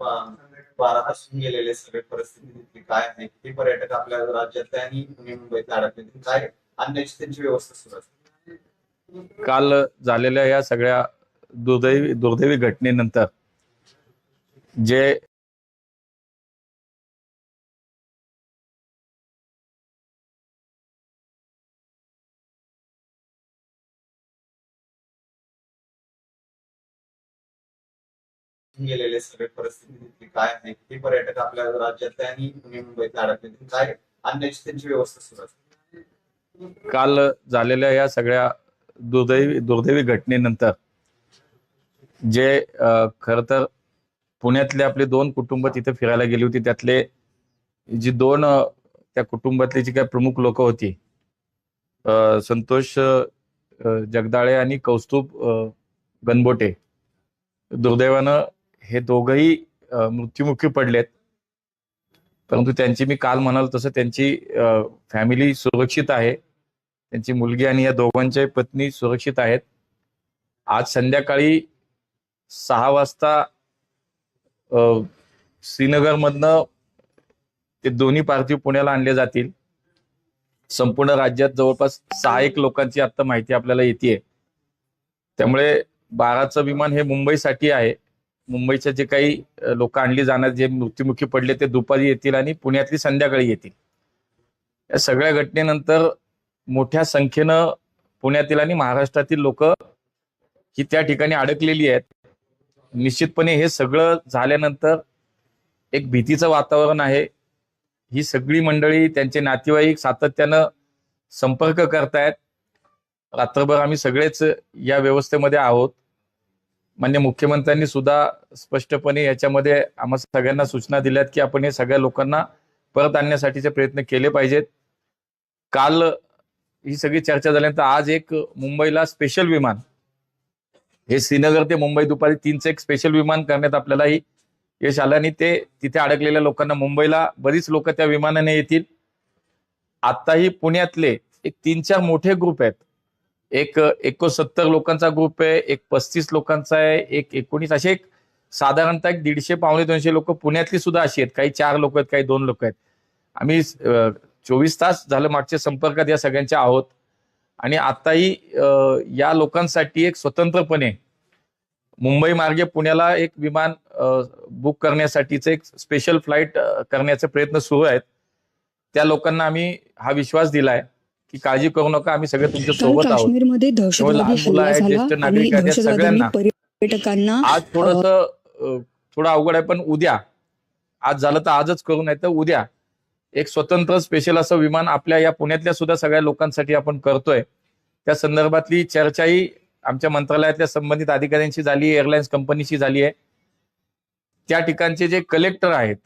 बारा गेलेले सगळे परिस्थिती तिथली काय आहे किती पर्यटक आपल्या राज्यातले आणि पुणे मुंबईत अडकले काय आणण्याची त्यांची व्यवस्था सुरू असते? काल झालेल्या या सगळ्या दुर्दैवी दुर्दैवी घटनेनंतर जे गेलेले सगळे परिस्थिती तिथली काय आहे किती पर्यटक आपल्या राज्यातले आणि पुणे मुंबईत अडकले काय आणण्याची त्यांची व्यवस्था सुरू असते काल झालेल्या या सगळ्या दुर्दैवी दुर्दैवी घटनेनंतर जे खर तर पुण्यातले आपले दोन कुटुंब तिथे फिरायला गेली होती त्यातले जी दोन त्या कुटुंबातली जी काही प्रमुख लोक होती संतोष जगदाळे आणि कौस्तुभ अ, गणबोटे दुर्दैवानं हे दोघही मृत्युमुखी पडलेत. परंतु त्यांची मी काल म्हणाल तसं त्यांची फॅमिली सुरक्षित आहे. त्यांची मुलगी आणि या दोघांच्या पत्नी सुरक्षित आहेत. आज संध्याकाळी सहा वाजता श्रीनगरमधनं ते दोन्ही पार्थिव पुण्याला आणले जातील. संपूर्ण राज्यात जवळपास सहा एक लोकांची आता माहिती आपल्याला येते त्यामुळे बाराचं विमान हे मुंबईसाठी आहे. मुंबईच्या जे काही लोक आणली जाणार जे मृत्युमुखी पडले ते दुपारी येतील आणि पुण्यातली संध्याकाळी येतील. या सगळ्या घटनेनंतर मोठ्या संख्येनं पुण्यातील आणि महाराष्ट्रातील लोक ही त्या ठिकाणी अडकलेली आहेत. निश्चितपणे हे सगळं झाल्यानंतर एक भीतीचं वातावरण आहे. ही सगळी मंडळी त्यांचे नातेवाईक सातत्यानं संपर्क करतायत. रात्रभर आम्ही सगळेच या व्यवस्थेमध्ये आहोत. मान्य मुख्यमंत्र्यांनी सुद्धा स्पष्टपणे याच्यामध्ये आम्हा सगळ्यांना सूचना दिल्यात की आपण हे सगळ्या लोकांना परत आणण्यासाठीचे प्रयत्न केले पाहिजेत. काल ही सगळी चर्चा झाल्यानंतर आज एक मुंबईला स्पेशल विमान हे श्रीनगर ते मुंबई दुपारी तीनचं एक स्पेशल विमान करण्यात आपल्यालाही यश आलं आणि ते तिथे अडकलेल्या लोकांना मुंबईला बरीच लोक त्या विमानाने येतील. आताही पुण्यातले एक तीन चार मोठे ग्रुप आहेत. एक एकोणसत्तर लोकांचा ग्रुप आहे एक पस्तीस लोकांचा आहे एक एकोणीस असे एक साधारणतः एक दीडशे पावणे दोनशे लोक पुण्यातली सुद्धा अशी आहेत. काही चार लोक आहेत काही दोन लोक आहेत. आम्ही चोवीस तास झालं मागच्या संपर्कात या सगळ्यांच्या आहोत. आणि आताही या लोकांसाठी एक स्वतंत्रपणे मुंबई मार्गे पुण्याला एक विमान बुक करण्यासाठीचं एक स्पेशल फ्लाईट करण्याचे प्रयत्न सुरू आहेत. त्या लोकांना आम्ही हा विश्वास दिलाय. की काळजी करू नका आम्ही सगळे तुमच्यासोबत आहोत. ज्येष्ठ नागरिक आहेत, सगळ्यांना. पर्यटकांना आज थोडस थोडं अवघड आहे पण उद्या आज झालं तर आजच करू नाही तर उद्या. एक स्वतंत्र स्पेशल असं विमान आपल्या या पुण्यातल्या सुद्धा सगळ्या लोकांसाठी आपण करतोय. त्या संदर्भातली चर्चाही आमच्या मंत्रालयातल्या संबंधित अधिकाऱ्यांशी झाली एअरलाइन्स कंपनीशी झाली आहे. त्या ठिकाणचे जे कलेक्टर आहेत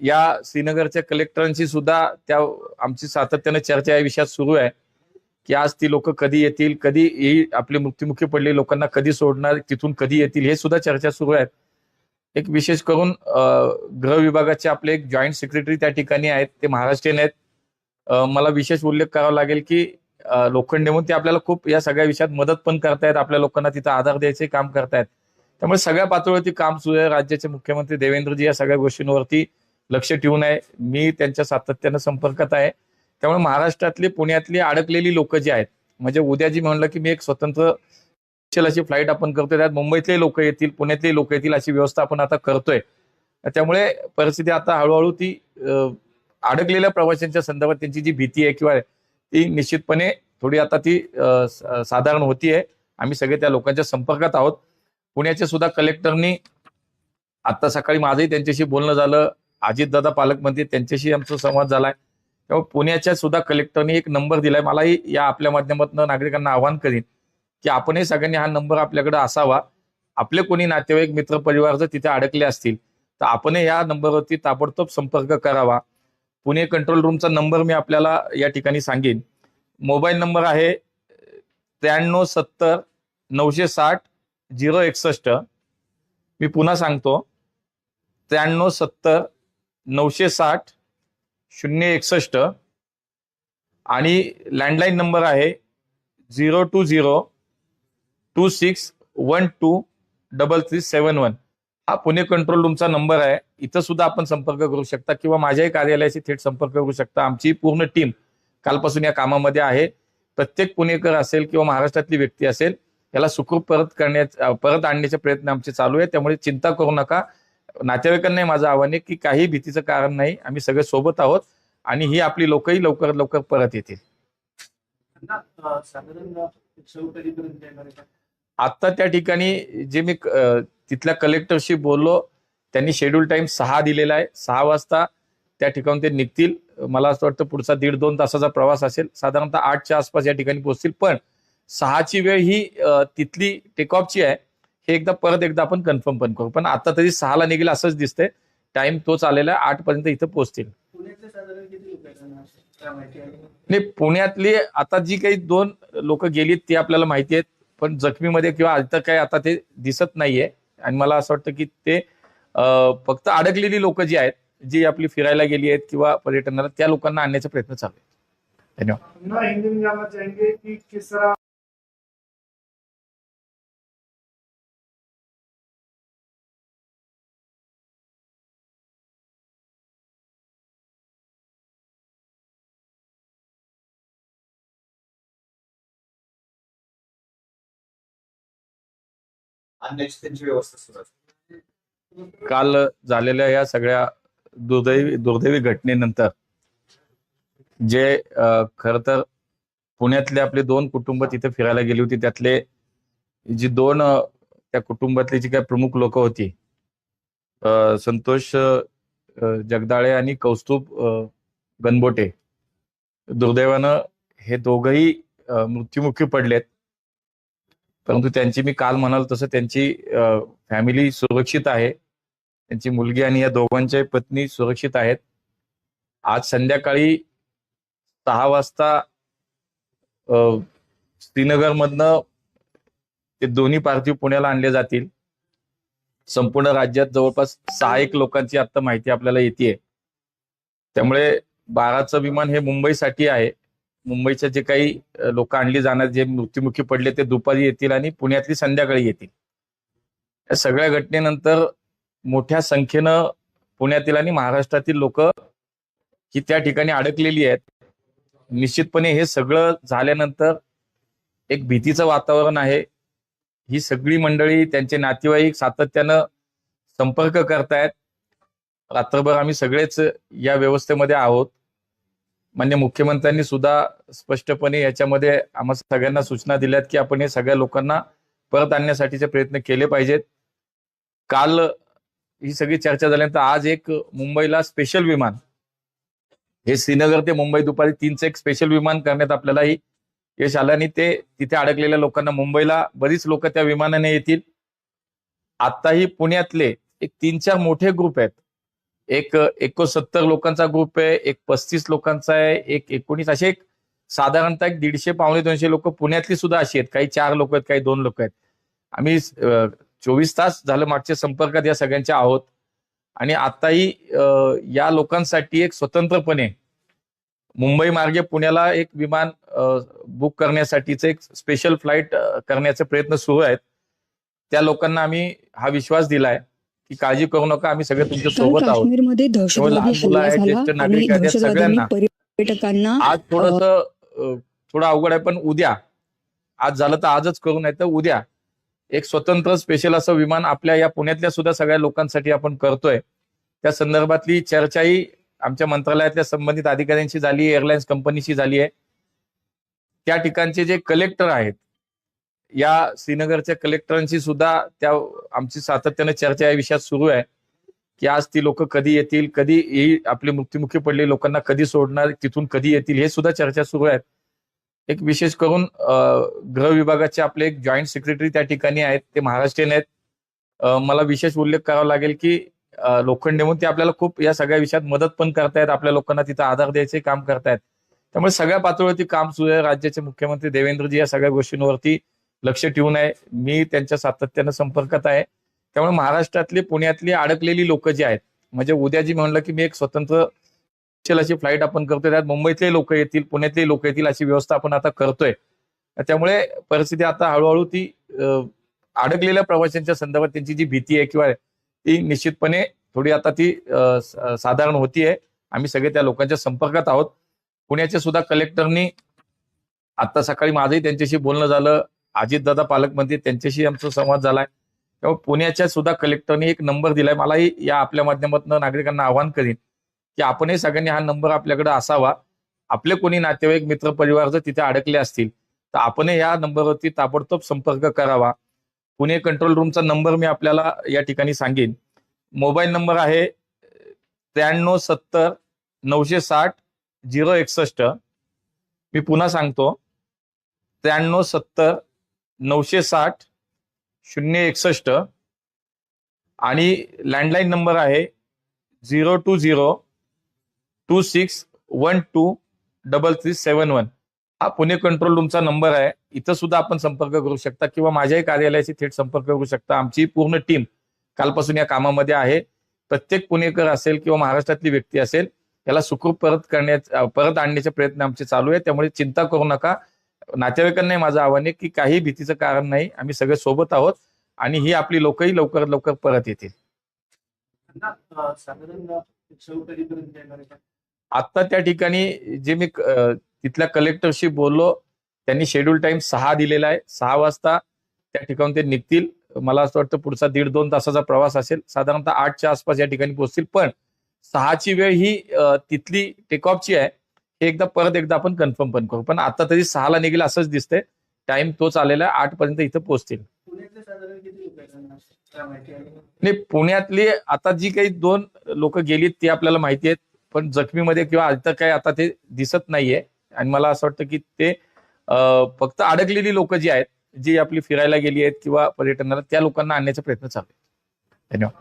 या श्रीनगरच्या कलेक्टरांशी सुद्धा त्या आमची सातत्यानं चर्चा या विषयात सुरू आहे. की आज ती लोक कधी येतील कधी ही आपले मृत्युमुखी पडले लोकांना कधी सोडणार तिथून कधी येतील हे सुद्धा चर्चा सुरू आहेत. एक विशेष करून गृह विभागाचे आपले एक जॉईंट सेक्रेटरी त्या ठिकाणी आहेत ते महाराष्ट्रीयन आहेत. मला विशेष उल्लेख करावा लागेल की लोखंडे म्हणून ते आपल्याला खूप या सगळ्या विषयात मदत पण करतायत आपल्या लोकांना तिथं आधार द्यायचे काम करतायत. त्यामुळे सगळ्या पातळीवरती काम सुरू आहे. राज्याचे मुख्यमंत्री देवेंद्रजी या सगळ्या गोष्टींवरती लक्ष ठेवून आहे. मी त्यांच्या सातत्यानं संपर्कात आहे. त्यामुळे महाराष्ट्रातली पुण्यातली अडकलेली लोक जी आहेत म्हणजे उद्या जी म्हणलं की मी एक स्वतंत्र अशी फ्लाईट आपण करतोय. त्यात मुंबईतले लोक येतील पुण्यातले लोक येतील अशी व्यवस्था आपण आता करतोय. त्यामुळे परिस्थिती आता हळूहळू ती अडकलेल्या प्रवाशांच्या संदर्भात त्यांची जी भीती आहे किंवा ती निश्चितपणे थोडी आता ती साधारण होतीये. आम्ही सगळे त्या लोकांच्या संपर्कात आहोत. पुण्याचे सुद्धा कलेक्टरनी आता सकाळी माझंही त्यांच्याशी बोलणं झालं. अजितदादा पालकमंत्री त्यांच्याशी आमचा संवाद झालाय. तेव्हा पुण्याच्या सुद्धा कलेक्टरने एक नंबर दिलाय. मलाही या आपल्या माध्यमातून नागरिकांना आवाहन करीन की आपणही सगळ्यांनी हा नंबर आपल्याकडे असावा. आपले कोणी नातेवाईक मित्र परिवार जर तिथे अडकले असतील तर आपणही या नंबरवरती ताबडतोब संपर्क करावा. पुणे कंट्रोल रूमचा नंबर मी आपल्याला या ठिकाणी सांगेन. मोबाईल नंबर आहे त्र्याण्णव सत्तर नऊशे साठ झिरो एकसष्ट. मी पुन्हा सांगतो. त्र्याण्णव सत्तर नऊशे साठ शून्य एकसष्ट आणि लँडलाईन नंबर आहे zero two zero two six one two double three seven one हा पुणे कंट्रोल रूमचा नंबर आहे. इथं सुद्धा आपण संपर्क करू शकता किंवा माझ्याही कार्यालयाशी थेट संपर्क करू शकता. आमची पूर्ण टीम कालपासून या कामामध्ये आहे. प्रत्येक पुणेकर असेल किंवा महाराष्ट्रातली व्यक्ती असेल याला सुखरूप परत करण्याचा परत आणण्याचे प्रयत्न आमचे चालू आहे त्यामुळे चिंता करू नका. नातेवाईकांनाही माझं आव्हान आहे की काही भीतीचं कारण नाही. आम्ही सगळे सोबत आहोत आणि ही आपली लोकही लवकर लवकर परत येतील. आता त्या ठिकाणी जे मी तिथल्या कलेक्टरशी बोललो त्यांनी शेड्यूल टाइम सहा दिलेला आहे. सहा वाजता त्या ठिकाणी ते निघतील. मला असं वाटतं पुढचा दीड दोन तासाचा प्रवास असेल. साधारणतः आठच्या आसपास या ठिकाणी पोहोचतील. पण सहाची वेळ ही तिथली टेकऑफची आहे. हे एकदा परत एकदा आपण कन्फर्म पण करू. पण आता तरी सहाला निघेल असंच दिसतंय. टाइम तोच आलेला आहे. आठ पर्यंत इथं पोहोचतील. नाही पुण्यातली आता जी काही दोन लोक गेलीत ती आपल्याला माहिती आहेत. पण जखमीमध्ये किंवा इथं काही आता ते दिसत नाहीये. आणि मला असं वाटतं की ते फक्त अडकलेली लोक जी आहेत जी आपली फिरायला गेली आहेत किंवा पर्यटनाला त्या लोकांना आणण्याचा प्रयत्न चालू आहे. धन्यवाद. आणण्याची त्यांची व्यवस्था सुरू असते. काल झालेल्या या सगळ्या दुर्दैवी दुर्दैवी घटनेनंतर जे खर तर पुण्यातले आपले दोन कुटुंब तिथे फिरायला गेली होती त्यातले जी दोन त्या कुटुंबातली जी काही प्रमुख लोक होती संतोष जगदाळे आणि कौस्तुभ गणबोटे दुर्दैवानं हे दोघही मृत्युमुखी पडलेत. परंतु त्यांची मी काल म्हणाल तसं त्यांची फॅमिली सुरक्षित आहे. त्यांची मुलगी आणि या दोघांच्या पत्नी सुरक्षित आहेत. आज संध्याकाळी सहा वाजता श्रीनगरमधनं ते दोन्ही पार्थिव पुण्याला आणले जातील. संपूर्ण राज्यात जवळपास सहा एक लोकांची आता माहिती आपल्याला येते त्यामुळे बाराचं विमान हे मुंबईसाठी आहे. मुंबईच्या जे काही लोक आणली जाणार जे मृत्युमुखी पडले ते दुपारी येतील आणि पुण्यातली संध्याकाळी येतील. या सगळ्या घटनेनंतर मोठ्या संख्येनं पुण्यातील आणि महाराष्ट्रातील लोक ही त्या ठिकाणी अडकलेली आहेत. निश्चितपणे हे सगळं झाल्यानंतर एक भीतीचं वातावरण आहे. ही सगळी मंडळी त्यांचे नातेवाईक सातत्यानं संपर्क करतायत. रात्रभर आम्ही सगळेच या व्यवस्थेमध्ये आहोत. मान्य मुख्यमंत्र्यांनी सुद्धा स्पष्टपणे याच्यामध्ये आम्हा सगळ्यांना सूचना दिल्यात की आपण हे सगळ्या लोकांना परत आणण्यासाठीचे प्रयत्न केले पाहिजेत. काल ही सगळी चर्चा झाल्यानंतर आज एक मुंबईला स्पेशल विमान हे श्रीनगर ते मुंबई दुपारी तीनचं एक स्पेशल विमान करण्यात आपल्यालाही यश आलं आणि ते तिथे अडकलेल्या लोकांना मुंबईला बरीच लोक त्या विमानाने येतील. आताही पुण्यातले एक तीन चार मोठे ग्रुप आहेत. एक एकोणसत्तर लोकांचा ग्रुप आहे एक पस्तीस लोकांचा आहे एक एकोणीस असे एक साधारणतः एक दीडशे पावणे दोनशे लोक पुण्यातली सुद्धा अशी आहेत. काही चार लोक आहेत काही दोन लोक आहेत. आम्ही चोवीस तास झालं मागच्या संपर्कात या सगळ्यांच्या आहोत. आणि आताही या लोकांसाठी एक स्वतंत्रपणे मुंबई मार्गे पुण्याला एक विमान बुक करण्यासाठीच एक स्पेशल फ्लाईट करण्याचे प्रयत्न सुरू आहेत. त्या लोकांना आम्ही हा विश्वास दिलाय. की काळजी करू नका आम्ही सगळे तुमच्यासोबत आहोत. मुलं आहेत, ज्येष्ठ नागरिक आहेत, सगळ्यांना. पर्यटकांना आज थोडस थोडं अवघड आहे पण उद्या आज झालं तर आजच करू नाही तर उद्या. एक स्वतंत्र स्पेशल असं विमान आपल्या या पुण्यातल्या सुद्धा सगळ्या लोकांसाठी आपण करतोय. त्या संदर्भातली चर्चाही आमच्या मंत्रालयातल्या संबंधित अधिकाऱ्यांशी झाली एअरलाइन्स कंपनीशी झाली आहे. त्या ठिकाणचे जे कलेक्टर आहेत या श्रीनगरच्या कलेक्टरांशी सुद्धा त्या आमची सातत्याने चर्चा या विषयात सुरू आहे. की आज ती लोक कधी येतील कधी ही आपली मृत्युमुखी पडले लोकांना कधी सोडणार तिथून कधी येतील हे सुद्धा चर्चा सुरू आहेत एक विशेष करून गृह विभागाचे आपले एक जॉईंट सेक्रेटरी त्या ठिकाणी आहेत ते महाराष्ट्रीयन आहेत. मला विशेष उल्लेख करावा लागेल की लोखंडे म्हणून ते आपल्याला खूप या सगळ्या विषयात मदत पण करतायत आपल्या लोकांना तिथं आधार द्यायचे काम करतायत. त्यामुळे सगळ्या पातळीवरती काम सुरू आहे. राज्याचे मुख्यमंत्री देवेंद्रजी या सगळ्या गोष्टींवरती लक्ष ठेवून आहे मी त्यांच्या सातत्यानं संपर्कात आहे. त्यामुळे महाराष्ट्रातली पुण्यातली अडकलेली लोक जी आहेत म्हणजे उद्या जी म्हणलं की मी एक स्वतंत्र स्पेशल अशी फ्लाईट आपण करतोय. त्यात मुंबईतले लोक येतील पुण्यातले लोक येतील अशी व्यवस्था आपण आता करतोय. त्यामुळे परिस्थिती आता हळूहळू ती अडकलेल्या प्रवाशांच्या संदर्भात त्यांची जी भीती आहे किंवा ती निश्चितपणे थोडी आता ती साधारण होतीये. आम्ही सगळे त्या लोकांच्या संपर्कात आहोत. पुण्याच्या सुद्धा कलेक्टरनी आता सकाळी माझंही त्यांच्याशी बोलणं झालं. अजितदादा पालकमंत्री त्यांच्याशी आमचा संवाद झालाय. तेव्हा पुण्याच्या सुद्धा कलेक्टरने एक नंबर दिलाय. मलाही या आपल्या माध्यमातून नागरिकांना आवाहन करीन की आपणही सगळ्यांनी हा नंबर आपल्याकडे असावा. आपले कोणी नातेवाईक मित्र परिवार जर तिथे अडकले असतील तर आपणही या नंबरवरती ताबडतोब संपर्क करावा. पुणे कंट्रोल रूमचा नंबर मी आपल्याला या ठिकाणी सांगेन. मोबाईल नंबर आहे त्र्याण्णव सत्तर नऊशे साठ झिरो एकसष्ट. मी पुन्हा सांगतो. त्र्याण्णव सत्तर नऊशे साठ शून्य एकसष्ट आणि लँडलाईन नंबर आहे zero two zero two six one two double three seven one. हा पुणे कंट्रोल रूमचा नंबर आहे. इथं सुद्धा आपण संपर्क करू शकता किंवा माझ्याही कार्यालयाशी थेट संपर्क करू शकता. आमची पूर्ण टीम कालपासून या कामामध्ये आहे. प्रत्येक पुणेकर असेल किंवा महाराष्ट्रातली व्यक्ती असेल याला सुखरूप परत करण्याचा परत आणण्याचे प्रयत्न आमचे चालू आहे त्यामुळे चिंता करू नका. नातेवाईकांनाही माझं आव्हान आहे की काही भीतीचं कारण नाही आम्ही सगळे सोबत आहोत आणि ही आपली लोकही लवकरात लवकर परत येतील? आता त्या ठिकाणी जे मी तिथल्या कलेक्टरशी बोललो त्यांनी शेड्यूल टाइम सहा दिलेला आहे. सहा वाजता त्या ठिकाणी ते निघतील. मला असं वाटतं पुढचा दीड दोन तासाचा प्रवास असेल. साधारणतः आठच्या आसपास या ठिकाणी पोहोचतील. पण सहाची वेळ ही तिथली टेक ऑफची आहे. हे एकदा परत एकदा आपण कन्फर्म पण करू. पण आता तरी सहाला निघेल असंच दिसतंय. टाइम तोच आलेला आहे. आठ पर्यंत इथं पोहोचतील. नाही पुण्यातली आता जी काही दोन लोक गेलीत ती आपल्याला माहिती आहेत. पण जखमीमध्ये किंवा आता काही आता ते दिसत नाहीये. आणि मला असं वाटतं की ते फक्त अडकलेली लोक जी आहेत जी आपली फिरायला गेली आहेत किंवा पर्यटनाला त्या लोकांना आणण्याचा प्रयत्न चालू आहे धन्यवाद.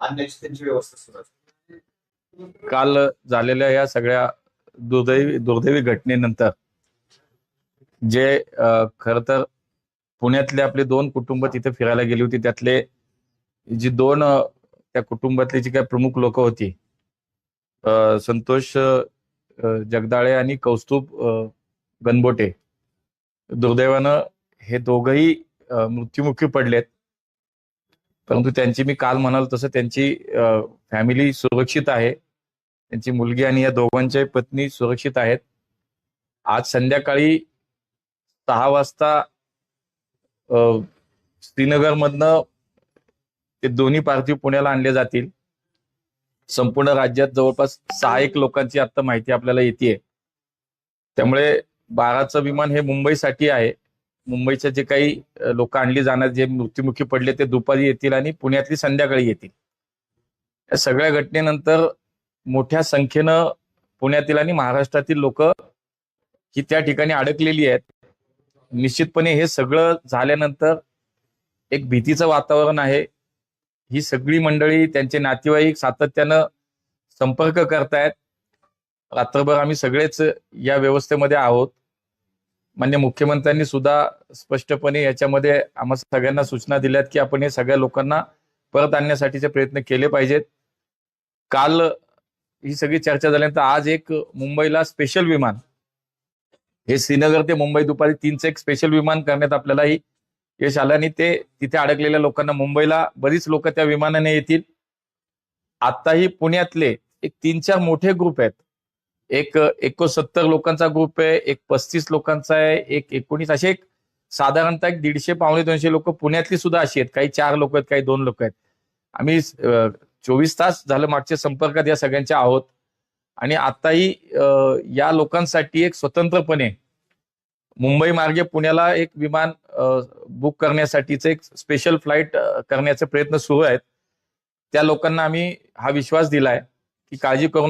आणण्याची त्यांची व्यवस्था सुरू काल झालेल्या या सगळ्या दुर्दैवी दुर्दैवी घटनेनंतर जे खर तर पुण्यातले आपले दोन कुटुंब तिथे फिरायला गेली होती त्यातले जी दोन त्या कुटुंबातली जी काही प्रमुख लोक होती संतोष जगदाळे आणि कौस्तुभ गणबोटे दुर्दैवानं हे दोघही मृत्युमुखी पडलेत. परंतु त्यांची मी काल म्हणाल तसं त्यांची फॅमिली सुरक्षित आहे. त्यांची मुलगी आणि या दोघांच्या पत्नी सुरक्षित आहेत. आज संध्याकाळी सहा वाजता श्रीनगरमधनं ते दोन्ही पार्थिव पुण्याला आणले जातील. संपूर्ण राज्यात जवळपास सहा एक लोकांची आता माहिती आपल्याला येते त्यामुळे बाराचं विमान हे मुंबईसाठी आहे. मुंबईचे जे काही लोक आणली जाणार जे मृत्युमुखी पडले ते दुपारी येतील आणि पुण्यातली संध्याकाळी येतील. या सगळ्या घटनेनंतर मोठ्या संख्येनं पुण्यातील आणि महाराष्ट्रातील लोक ही त्या ठिकाणी अडकलेली आहेत. निश्चितपणे हे सगळं झाल्यानंतर एक भीतीचं वातावरण आहे. ही सगळी मंडळी त्यांचे नातेवाईक सातत्यानं संपर्क करतायत. रात्रभर आम्ही सगळेच या व्यवस्थेमध्ये आहोत. मान्य मुख्यमंत्र्यांनी सुद्धा स्पष्टपणे याच्यामध्ये आम्हा सगळ्यांना सूचना दिल्यात की आपण हे सगळ्या लोकांना परत आणण्यासाठीचे प्रयत्न केले पाहिजेत. काल ही सगळी चर्चा झाल्यानंतर आज एक मुंबईला स्पेशल विमान. हे श्रीनगर ते मुंबई दुपारी तीनचं एक स्पेशल विमान करण्यात आपल्यालाही यश आलं आणि ते तिथे अडकलेल्या लोकांना मुंबईला बरीच लोक त्या विमानाने येतील. आताही पुण्यातले एक तीन चार मोठे ग्रुप आहेत. एक एकोसत्तर लोकांचा ग्रुप आहे एक पस्तीस लोकांचा आहे एक एकोणीस असे एक साधारणतः एक दीडशे पावणे दोनशे लोक पुण्यातली सुद्धा अशी आहेत. काही चार लोक आहेत काही दोन लोक आहेत. आम्ही चोवीस तास झालं मागच्या संपर्कात या सगळ्यांच्या आहोत. आणि आताही या लोकांसाठी एक स्वतंत्रपणे मुंबई मार्गे पुण्याला एक विमान बुक करण्यासाठीच एक स्पेशल फ्लाईट करण्याचे प्रयत्न सुरू आहेत. त्या लोकांना आम्ही हा विश्वास दिलाय की काळजी करून